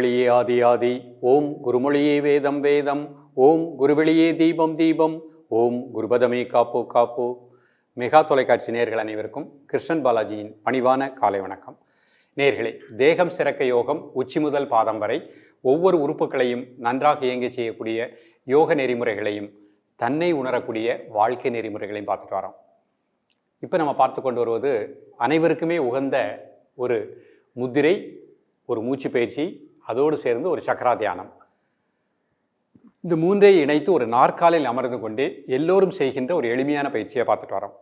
குருவழியே ஆதி ஆதி. ஓம் குருமொழியே வேதம் வேதம். ஓம் குருவெளியே தீபம் தீபம். ஓம் குருபதமே காப்போ காப்போ. மெகா தொலைக்காட்சி நேர்கள் அனைவருக்கும் கிருஷ்ணன் பாலாஜியின் பணிவான காலை வணக்கம். நேர்களே தேகம் சிறக்க யோகம் உச்சி முதல் பாதம் வரை ஒவ்வொரு உறுப்புகளையும் நன்றாக இயங்க செய்யக்கூடிய யோக நெறிமுறைகளையும் தன்னை உணரக்கூடிய வாழ்க்கை நெறிமுறைகளையும் பார்த்துட்டு வரோம். இப்போ நம்ம பார்த்து கொண்டு வருவது அனைவருக்குமே உகந்த ஒரு முத்திரை ஒரு மூச்சு பயிற்சி அதோடு சேர்ந்து ஒரு சக்கரா தியானம் இந்த மூன்றை இணைத்து ஒரு நாற்காலில் அமர்ந்து கொண்டு எல்லோரும் செய்கின்ற ஒரு எளிமையான பயிற்சியை பார்த்துட்டு வரோம்.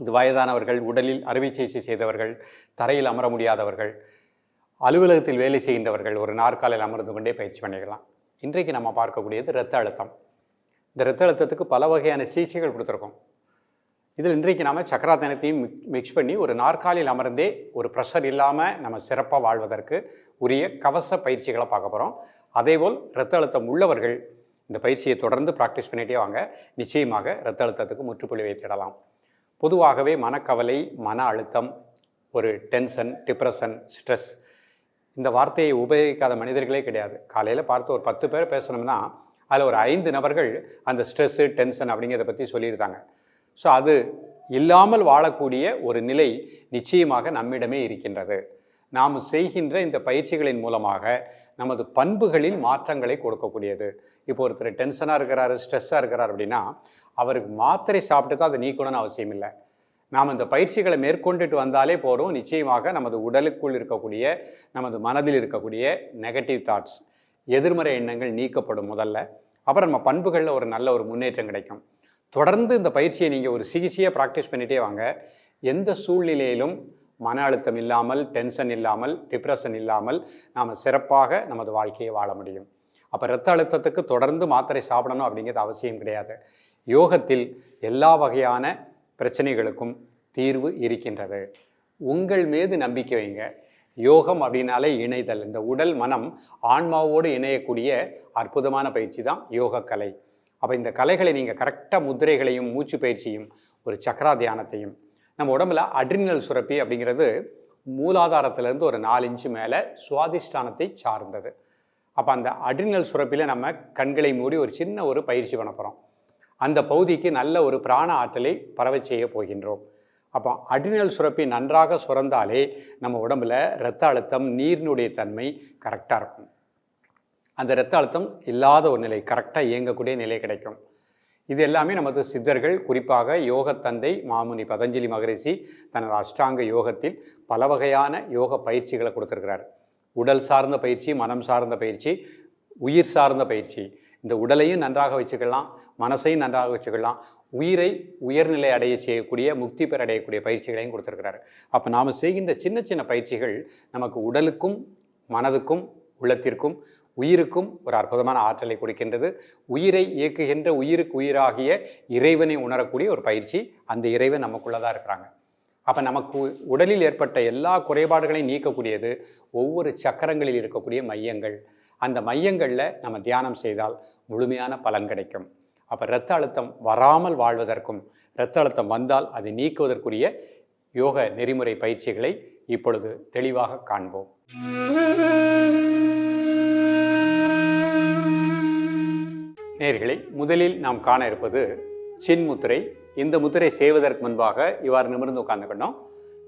இது வயதானவர்கள் உடலில் அறுவை சிகிச்சை செய்தவர்கள் தரையில் அமர முடியாதவர்கள் அலுவலகத்தில் வேலை செய்கின்றவர்கள் ஒரு நாற்காலில் அமர்ந்து கொண்டே பயிற்சி பண்ணிக்கலாம். இன்றைக்கு நம்ம பார்க்கக்கூடியது இரத்த அழுத்தம். இந்த இரத்த அழுத்தத்துக்கு பல வகையான சிகிச்சைகள் கொடுத்துருக்கோம். இதில் இன்றைக்கு நாம் சக்கராத்தனத்தையும் மிக்ஸ் பண்ணி ஒரு நாற்காலியில் அமர்ந்தே ஒரு ப்ரெஷர் இல்லாமல் நம்ம சிறப்பாக வாழ்வதற்கு உரிய கவச பயிற்சிகளை பார்க்க போகிறோம் அதேபோல் இரத்த அழுத்தம் உள்ளவர்கள் இந்த பயிற்சியை தொடர்ந்து ப்ராக்டிஸ் பண்ணிகிட்டே வாங்க. நிச்சயமாக இரத்த அழுத்தத்துக்கு முற்றுப்புள்ளி வைத்திடலாம். பொதுவாகவே மனக்கவலை மன அழுத்தம் ஒரு டென்ஷன் டிப்ரெஷன் ஸ்ட்ரெஸ் இந்த வார்த்தையை உபயோகிக்காத மனிதர்களே கிடையாது. காலையில் பார்த்து ஒரு பத்து பேர் பேசணும்னா அதில் ஒரு ஐந்து நபர்கள் அந்த ஸ்ட்ரெஸ்ஸு டென்ஷன் அப்படிங்கிறத பற்றி சொல்லியிருந்தாங்க ஸோ அது இல்லாமல் வாழக்கூடிய ஒரு நிலை நிச்சயமாக நம்மிடமே இருக்கின்றது. நாம் செய்கின்ற இந்த பயிற்சிகளின் மூலமாக நமது பண்புகளில் மாற்றங்களை கொடுக்கக்கூடியது. இப்போ ஒருத்தர் டென்ஷனாக இருக்கிறாரு ஸ்ட்ரெஸ்ஸாக இருக்கிறார் அப்படின்னா அவருக்கு மாத்திரை சாப்பிட்டு தான் அதை நீக்கணும்னு அவசியம் இல்லை. நாம் இந்த பயிற்சிகளை மேற்கொண்டுட்டு வந்தாலே போகிறோம் நிச்சயமாக நமது உடலுக்குள் இருக்கக்கூடிய நமது மனதில் இருக்கக்கூடிய நெகட்டிவ் தாட்ஸ் எதிர்மறை எண்ணங்கள் நீக்கப்படும் முதல்ல. அப்புறம் நம்ம பண்புகளில் ஒரு நல்ல ஒரு முன்னேற்றம் கிடைக்கும். தொடர்ந்து இந்த பயிற்சியை நீங்கள் ஒரு சிகிச்சையாக ப்ராக்டிஸ் பண்ணிகிட்டே வாங்க. எந்த சூழ்நிலையிலும் மன அழுத்தம் இல்லாமல் டென்ஷன் இல்லாமல் டிப்ரெஷன் இல்லாமல் நாம் சிறப்பாக நமது வாழ்க்கையை வாழ முடியும். அப்போ இரத்த அழுத்தத்துக்கு தொடர்ந்து மாத்திரை சாப்பிடணும் அப்படிங்கிறது அவசியம் கிடையாது. யோகத்தில் எல்லா வகையான பிரச்சனைகளுக்கும் தீர்வு இருக்கின்றது. உங்கள் மீது நம்பிக்கை வைங்க. யோகம் அப்படின்னாலே இணைதல். இந்த உடல் மனம் ஆன்மாவோடு இணையக்கூடிய அற்புதமான பயிற்சி தான் யோகக்கலை. அப்போ இந்த கலைகளை நீங்கள் கரெக்டாக முதிரைகளையும் மூச்சு பயிற்சியும் ஒரு சக்கரா தியானத்தையும் நம்ம உடம்புல அட்ரினல் சுரப்பி அப்படிங்கிறது மூலாதாரத்திலேருந்து ஒரு நாலு இன்ச்சு மேலே சுவாதிஷ்டானத்தை சார்ந்தது. அப்போ அந்த அட்ரினல் சுரப்பியில் நம்ம கண்களை மூடி ஒரு சின்ன ஒரு பயிற்சி பண்ண போகிறோம் அந்த பகுதிக்கு நல்ல ஒரு பிராண ஆற்றலை பரவச் செய்ய போகின்றோம். அப்போ அட்ரினல் சுரப்பி நன்றாக சுரந்தாலே நம்ம உடம்புல இரத்த அழுத்தம் நீரினுடைய தன்மை கரெக்டாக இருக்கும். அந்த இரத்த அழுத்தம் இல்லாத ஒரு நிலை கரெக்டாக இயங்கக்கூடிய நிலை கிடைக்கும். இது எல்லாமே நமது சித்தர்கள் குறிப்பாக யோகத்தந்தை மாமுனி பதஞ்சலி மகரிஷி தனது அஷ்டாங்க யோகத்தில் பல வகையான யோக பயிற்சிகளை கொடுத்துருக்கிறார். உடல் சார்ந்த பயிற்சி மனம் சார்ந்த பயிற்சி உயிர் சார்ந்த பயிற்சி. இந்த உடலையும் நன்றாக வச்சுக்கலாம் மனசையும் நன்றாக வச்சுக்கலாம். உயிரை உயர்நிலை அடைய செய்யக்கூடிய முக்தி பெற அடையக்கூடிய பயிற்சிகளையும் கொடுத்துருக்கிறாரு. அப்போ நாம் செய்கின்ற சின்ன சின்ன பயிற்சிகள் நமக்கு உடலுக்கும் மனதுக்கும் உள்ளத்திற்கும் உயிருக்கும் ஒரு அற்புதமான ஆற்றலை கொடுக்கின்றது. உயிரை இயக்குகின்ற உயிருக்கு உயிராகிய இறைவனை உணரக்கூடிய ஒரு பயிற்சி அந்த இறைவன் நமக்குள்ளே தான் இருக்கிறாங்க. அப்போ நமக்கு உடலில் ஏற்பட்ட எல்லா குறைபாடுகளையும் நீக்கக்கூடியது ஒவ்வொரு சக்கரங்களில் இருக்கக்கூடிய மையங்கள். அந்த மையங்களில் நம்ம தியானம் செய்தால் முழுமையான பலன் கிடைக்கும். அப்போ இரத்த அழுத்தம் வராமல் வாழ்வதற்கும் இரத்த அழுத்தம் வந்தால் அதை நீக்குவதற்குரிய யோக நெறிமுறை பயிற்சிகளை இப்பொழுது தெளிவாக காண்போம். நேர்களை முதலில் நாம் காண இருப்பது சின் முத்திரை. இந்த முத்திரை செய்வதற்கு முன்பாக இவ்வாறு நிமிர்ந்து உட்கார்ந்துக்கணும்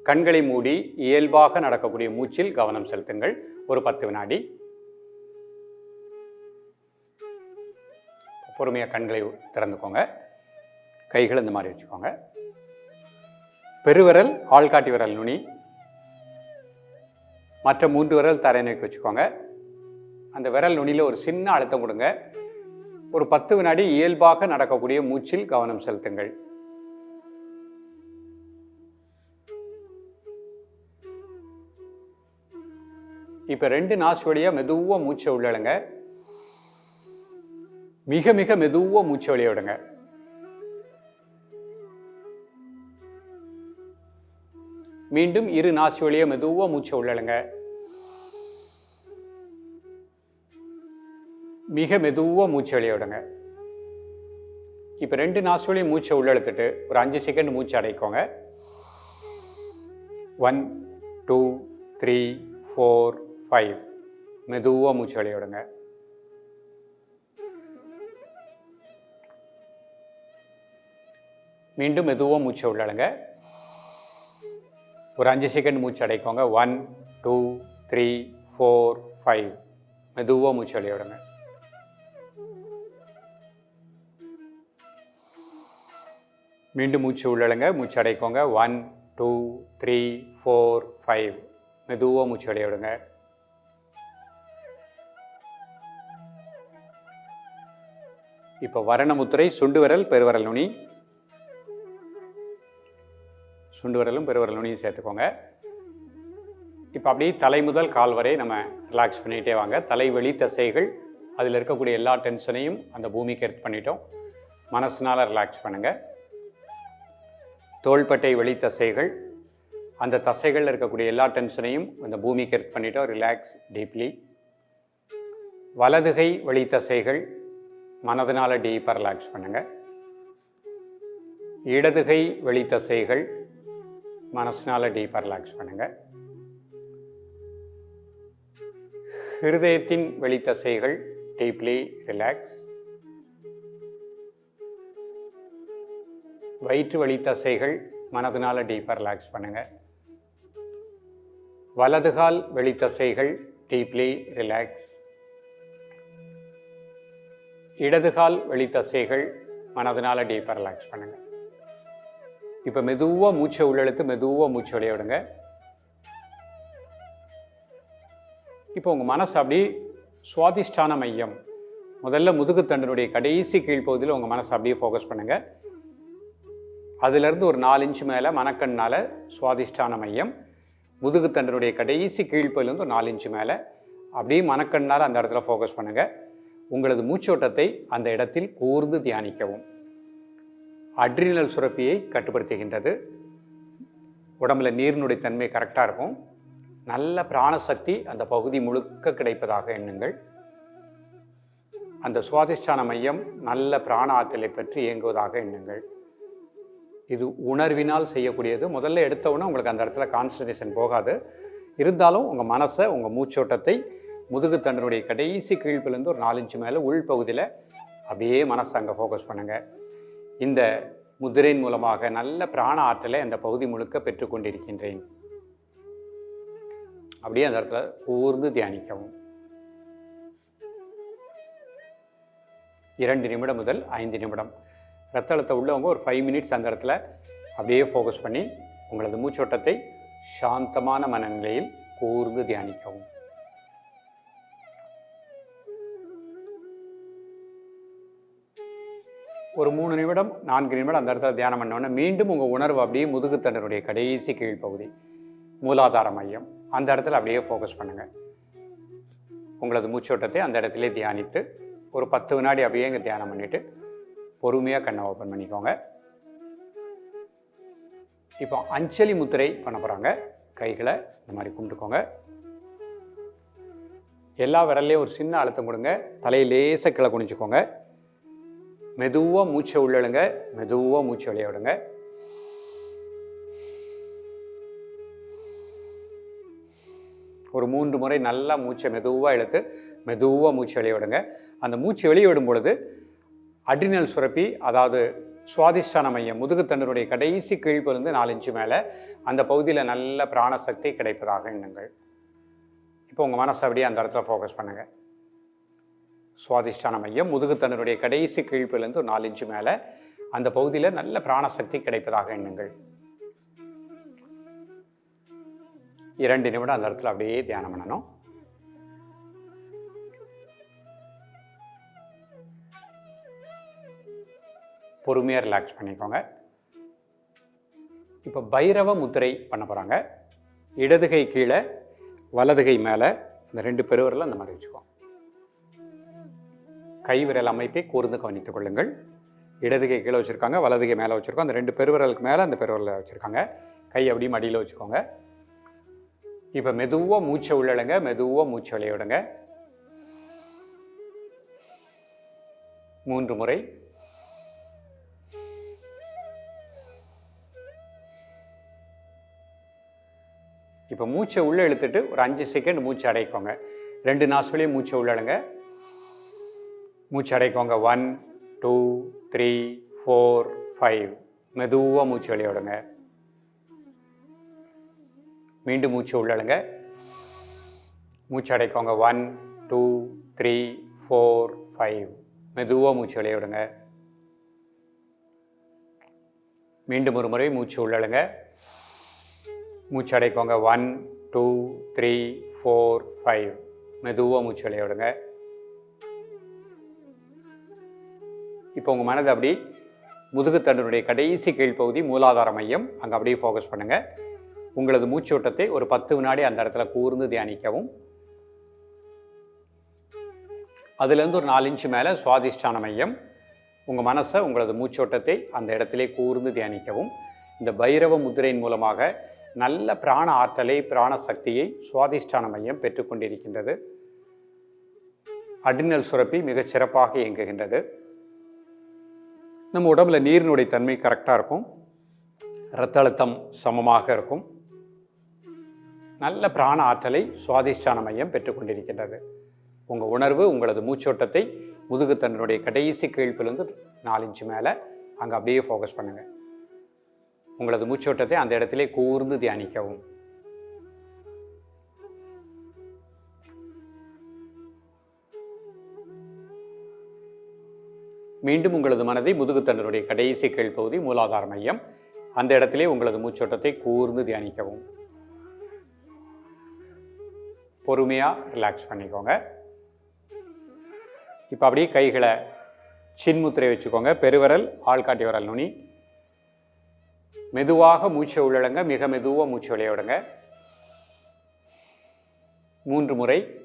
கண்களை மூடி இயல்பாக நடக்கக்கூடிய மூச்சில் கவனம் செலுத்துங்கள். ஒரு பத்து வினாடி. பொறுமையாக கண்களை திறந்துக்கோங்க. கைகள் இந்த மாதிரி வச்சுக்கோங்க. பெருவிரல் ஆள்காட்டி விரல் நுனி. மற்ற மூன்று விரல் தரை நோக்கி வச்சுக்கோங்க. அந்த விரல் நுனியில் ஒரு சின்ன அழுத்தம் கொடுங்க. ஒரு பத்து வினாடி இயல்பாக நடக்கக்கூடிய மூச்சில் கவனம் செலுத்துங்கள். இப்போ ரெண்டு நாசு வழியாக மெதுவாக மூச்சை உள்ளழுங்க மிக மிக மெதுவாக மூச்சை வெளியே விடுங்க. மீண்டும் இரு நாசி வழியாக மெதுவாக மூச்சை உள்ளழுங்க மிக மெதுவாக மூச்சு வெளியே விடுங்க. இப்போ ரெண்டு நாசுலையும் மூச்சை உள்ளெழுத்துட்டு ஒரு அஞ்சு செகண்ட் மூச்சு அடைக்கோங்க. One two three four five மெதுவாக மூச்சு வெளிய விடுங்க. மீண்டும் மெதுவாக மூச்சை உள்ளழுங்க ஒரு அஞ்சு செகண்ட் மூச்சு அடைக்கோங்க. One two three four five மெதுவாக மூச்சு வெளிய விடுங்க. மீண்டும் மூச்சு உள்ளழுங்க மூச்சு அடைக்கோங்க. One two three four five மெதுவாக மூச்சு அடைய விடுங்க. இப்போ வரணமுத்திரை சுண்டு விரல் பெருவரல் நுனி. சுண்டு விரலும் பெருவரல் நுனியும் சேர்த்துக்கோங்க. இப்போ அப்படியே தலை முதல் கால் வரை நம்ம ரிலாக்ஸ் பண்ணிகிட்டே வாங்க. தலை வெளி தசைகள். அதில் இருக்கக்கூடிய எல்லா டென்ஷனையும் அந்த பூமிக்கு எடுத்து பண்ணிட்டோம். மனசுனால் ரிலாக்ஸ் பண்ணுங்கள் தோள்பட்டை வெளி தசைகள். அந்த தசைகளில் இருக்கக்கூடிய எல்லா டென்ஷனையும் அந்த பூமிக்கு எடுத்து பண்ணிட்டோம் ரிலாக்ஸ் டீப்லி வலதுகை வெளி தசைகள் மனதினால் டீப்பாக ரிலாக்ஸ் பண்ணுங்கள் இடதுகை வெளி தசைகள் மனசினால் டீப்பாக ரிலாக்ஸ் பண்ணுங்கள் ஹிருதயத்தின் வெளித்தசைகள் டீப்லி ரிலாக்ஸ் வயிற்று வலி தசைகள் மனதினால் டீப்பாக ரிலாக்ஸ் பண்ணுங்கள் வலதுகால் வெளித்தசைகள் டீப்லி ரிலாக்ஸ் இடதுகால் வெளித்தசைகள் மனதினால் டீப்பாக ரிலாக்ஸ் பண்ணுங்கள் இப்போ மெதுவாக மூச்சை உள்ளெழுத்து மெதுவாக மூச்சு வெளிய விடுங்க. இப்போ உங்கள் மனசு அப்படி சுவாதிஷ்டான மையம். முதல்ல முதுகுத்தண்டனுடைய கடைசி கீழ்ப்பகுதியில் உங்கள் மனசை அப்படியே ஃபோக்கஸ் பண்ணுங்கள் அதிலிருந்து ஒரு நாலு இன்ச்சு மேலே மணக்கண்ணால் சுவாதிஷ்டான மையம். முதுகுத்தண்டனுடைய கடைசி கீழ்ப்பகுதியிலேருந்து ஒரு நாலு இன்ச்சு மேலே. அப்படியே மணக்கண்ணால் அந்த இடத்துல ஃபோக்கஸ் பண்ணுங்கள் உங்களது மூச்சோட்டத்தை அந்த இடத்தில் கூர்ந்து தியானிக்கவும். அட்ரினல் சுரப்பியை கட்டுப்படுத்துகின்றது. உடம்புல நீரினுடைய தன்மை கரெக்டாக இருக்கும். நல்ல பிராணசக்தி அந்த பகுதி முழுக்க கிடைப்பதாக எண்ணுங்கள். அந்த சுவாதிஷ்டான மையம் நல்ல பிராண ஆற்றலை பற்றி இயங்குவதாக எண்ணுங்கள். இது உணர்வினால் செய்யக்கூடியது. முதல்ல எடுத்தவுடனே உங்களுக்கு அந்த இடத்துல கான்சன்ட்ரேஷன் போகாது. இருந்தாலும் உங்கள் மனசை உங்கள் மூச்சோட்டத்தை முதுகுத்தண்டனுடைய கடைசி கீழ்ப்பிலேருந்து ஒரு நாலஞ்சு மேலே உள்பகுதியில் அப்படியே மனசை அங்கே ஃபோக்கஸ் பண்ணுங்கள் இந்த முதிரையின் மூலமாக நல்ல பிராண ஆற்றலை அந்த பகுதி முழுக்க பெற்றுக்கொண்டிருக்கின்றேன் அப்படியே அந்த இடத்துல கூர்ந்து தியானிக்கவும். இரண்டு நிமிடம் முதல் ஐந்து நிமிடம். ரத்த அழுத்தம் உள்ளவங்க ஒரு ஃபைவ் மினிட்ஸ் அந்த இடத்துல அப்படியே ஃபோக்கஸ் பண்ணி உங்களது மூச்சோட்டத்தை சாந்தமான மனநிலையில் கூர்ந்து தியானிக்கவும். ஒரு மூணு நிமிடம் நான்கு நிமிடம் அந்த இடத்துல தியானம் பண்ணோன்னே மீண்டும் உங்கள் உணர்வு அப்படியே முதுகுத்தண்டனுடைய கடைசி கீழ்ப்பகுதி மூலாதார மையம் அந்த இடத்துல அப்படியே ஃபோக்கஸ் பண்ணுங்கள் உங்களது மூச்சோட்டத்தை அந்த இடத்துல தியானித்து ஒரு பத்து வினாடி அப்படியே இங்கே தியானம் பண்ணிவிட்டு பொறுமையாக கண்ணை ஓப்பன் பண்ணிக்கோங்க. இப்போ அஞ்சலி முத்திரை பண்ண போகிறாங்க கைகளை இந்த மாதிரி கும்பிட்டுக்கோங்க. எல்லா விரல்லையும் ஒரு சின்ன அழுத்தம் கொடுங்க. தலையை லேசாக கீழே குனிச்சுக்கோங்க மெதுவாக மூச்சை உள்ளழுங்க மெதுவாக மூச்சை வெளியே விடுங்க. ஒரு மூன்று முறை நல்லா மூச்சை மெதுவாக இழுத்து மெதுவாக மூச்சு வெளியே விடுங்க. அந்த மூச்சு வெளியே விடும் பொழுது அட்ரினல் சுரப்பி அதாவது சுவாதிஷ்டான மையம் முதுகுத்தண்டனுடைய கடைசி கீழ்ப்பிலிருந்து நாலு இன்ச்சு மேலே அந்த பகுதியில் நல்ல பிராணசக்தி கிடைப்பதாக எண்ணுங்கள். இப்போ உங்கள் மனசை அப்படியே அந்த இடத்துல ஃபோக்கஸ் பண்ணுங்கள் சுவாதிஷ்டான மையம் முதுகுத்தண்டனுடைய கடைசி கீழ்ப்பிலிருந்து ஒரு நாலு இன்ச்சு மேலே அந்த பகுதியில் நல்ல பிராணசக்தி கிடைப்பதாக எண்ணுங்கள். இரண்டு நிமிடம் அந்த இடத்துல அப்படியே தியானம் பண்ணணும். பொறுமையாக ரிலாக்ஸ் பண்ணிக்கோங்க. இப்போ பைரவ முத்திரை பண்ண போகிறாங்க இடதுகை கீழே வலதுகை மேலே இந்த ரெண்டு பெருவரில் அந்த மாதிரி வச்சுக்கோங்க. கை விரல் அமைப்பை கூர்ந்து கவனித்துக் கொள்ளுங்கள். இடதுகை கீழே வச்சுருக்காங்க வலதுகை மேலே வச்சுருக்கோம் அந்த ரெண்டு பெருவிரலுக்கு மேலே அந்த பெருவிரலில் வச்சுருக்காங்க. கை அப்படியே மடியில் வச்சுக்கோங்க. இப்போ மெதுவாக மூச்சை உள்ளடுங்க மெதுவாக மூச்சை வெளிய விடுங்க. மூன்று முறை இப்போ மூச்சை உள்ளே இழுத்துட்டு ஒரு அஞ்சு செகண்ட் மூச்சு அடைக்கோங்க. ரெண்டு நாசுலையும் மூச்சை உள்ளழுங்க மூச்சு அடைக்கோங்க. One two three four five மெதுவாக மூச்சு வெளியோடுங்க மீண்டும் மூச்சு உள்ளழுங்க மூச்சு அடைக்கோங்க. One two three four five மெதுவாக மூச்சு வெளியோடுங்க மீண்டும் ஒரு முறை மூச்சு உள்ளழுங்க மூச்சு அடைக்கோங்க one two three four five மெதுவாக மூச்சு விடுங்க. இப்போ உங்கள் மனதை அப்படி முதுகுத்தண்டனுடைய கடைசி கீழ்ப்பகுதி மூலாதார மையம். அங்கே அப்படியே ஃபோக்கஸ் பண்ணுங்கள் உங்களது மூச்சோட்டத்தை ஒரு பத்து வினாடி அந்த இடத்துல கூர்ந்து தியானிக்கவும். அதுலேருந்து ஒரு நாலு இன்ச்சு மேலே சுவாதிஷ்டான மையம். உங்கள் மனசை உங்களது மூச்சோட்டத்தை அந்த இடத்திலே கூர்ந்து தியானிக்கவும். இந்த பைரவ முத்திரையின் மூலமாக நல்ல பிராண ஆற்றலை பிராண சக்தியை சுவாதிஷ்டான மையம் பெற்றுக்கொண்டிருக்கின்றது அடினல் சுரப்பி மிகச் சிறப்பாக இயங்குகின்றது. நம்ம உடம்புல நீரினுடைய தன்மை கரெக்டாக இருக்கும். இரத்த அழுத்தம் சமமாக இருக்கும். நல்ல பிராண ஆற்றலை சுவாதிஷ்டான மையம் பெற்றுக்கொண்டிருக்கின்றது உங்கள் உணர்வு உங்களது மூச்சோட்டத்தை முதுகுத்தண்டனுடைய கடைசி கீழ்ப்பிலிருந்து நாலு இன்ச்சு மேலே அங்கே அப்படியே ஃபோக்கஸ் பண்ணுங்கள் உங்களது மூச்சோட்டத்தை அந்த இடத்திலே கூர்ந்து தியானிக்கவும். மீண்டும் உங்களது மனதை முதுகுத்தண்டனுடைய கடைசி கீழ்ப்பகுதி மூலாதார மையம். அந்த இடத்திலே உங்களது மூச்சோட்டத்தை கூர்ந்து தியானிக்கவும். பொறுமையாக ரிலாக்ஸ் பண்ணிக்கோங்க. இப்போ அப்படியே கைகளை சின்முத்திரை வச்சுக்கோங்க. பெருவரல் ஆள்காட்டி வரல் நுனி. மெதுவாக மூச்சை உள்ளடங்க மிக மெதுவாக மூச்சு வெளியே விடுங்க. மூன்று முறை.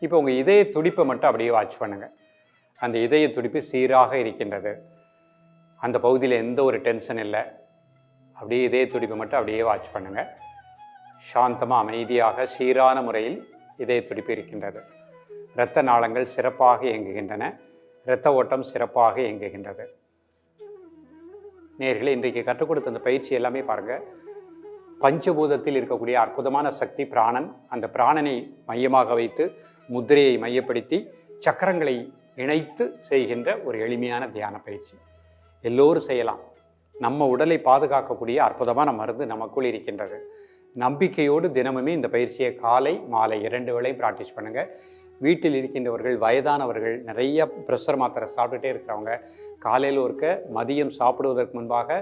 இப்போ உங்கள் இதய துடிப்பை மட்டும் அப்படியே வாட்ச் பண்ணுங்கள் அந்த இதய துடிப்பு சீராக இருக்கின்றது. அந்த பகுதியில் எந்த ஒரு டென்ஷன் இல்லை. அப்படியே இதய துடிப்பை மட்டும் அப்படியே வாட்ச் பண்ணுங்கள் சாந்தமாக அமைதியாக சீரான முறையில் இதய துடிப்பு இருக்கின்றது. இரத்த நாளங்கள் சிறப்பாக இயங்குகின்றன. இரத்த ஓட்டம் சிறப்பாக இயங்குகின்றது. நேர்களை இன்றைக்கு கற்றுக் கொடுத்த அந்த பயிற்சி எல்லாமே பாருங்க. பஞ்சபூதத்தில் இருக்கக்கூடிய அற்புதமான சக்தி பிராணன் அந்த பிராணனை மையமாக வைத்து முத்திரையை மையப்படுத்தி சக்கரங்களை இணைத்து செய்கின்ற ஒரு எளிமையான தியான பயிற்சி. எல்லோரும் செய்யலாம். நம்ம உடலை பாதுகாக்கக்கூடிய அற்புதமான மருந்து நமக்குள் இருக்கின்றது. நம்பிக்கையோடு தினமுமே இந்த பயிற்சியை காலை மாலை இரண்டு வேளையும் ப்ராக்டிஸ் பண்ணுங்கள் வீட்டில் இருக்கின்றவர்கள் வயதானவர்கள் நிறைய ப்ரெஷர் மாத்திரை சாப்பிட்டுட்டே இருக்கிறவங்க காலையில் ஒருக்க மதியம் சாப்பிடுவதற்கு முன்பாக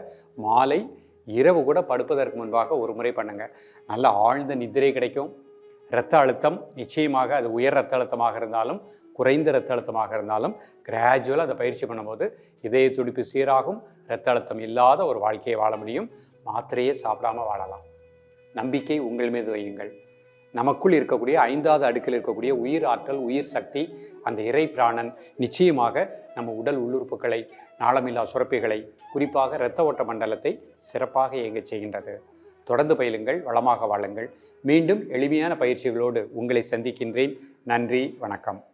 மாலை இரவு கூட படுப்பதற்கு முன்பாக ஒரு முறை பண்ணுங்கள் நல்ல ஆழ்ந்த நிதிரை கிடைக்கும். இரத்த அழுத்தம் நிச்சயமாக அது உயர் இரத்த அழுத்தமாக இருந்தாலும் குறைந்த இரத்த அழுத்தமாக இருந்தாலும் கிராஜுவலாக அதை பயிற்சி பண்ணும்போது இதய துடிப்பு சீராகும் இரத்த அழுத்தம் இல்லாத ஒரு வாழ்க்கையை வாழ முடியும். மாத்திரையே சாப்பிடாம வாழலாம். நம்பிக்கை உங்கள் மீது வையுங்கள். நமக்குள் இருக்கக்கூடிய ஐந்தாவது அடுக்கில் இருக்கக்கூடிய உயிர் ஆற்றல் உயிர் சக்தி அந்த இறை பிராணன் நிச்சயமாக நம்ம உடல் உள்ளுறுப்புகளை நாளமில்லா சுரப்பிகளை குறிப்பாக இரத்த ஓட்ட மண்டலத்தை சிறப்பாக இயங்கச் செய்கின்றது. தொடர்ந்து பயிலுங்கள் வளமாக வாழுங்கள். மீண்டும் எளிமையான பயிற்சிகளோடு உங்களை சந்திக்கின்றேன். நன்றி வணக்கம்.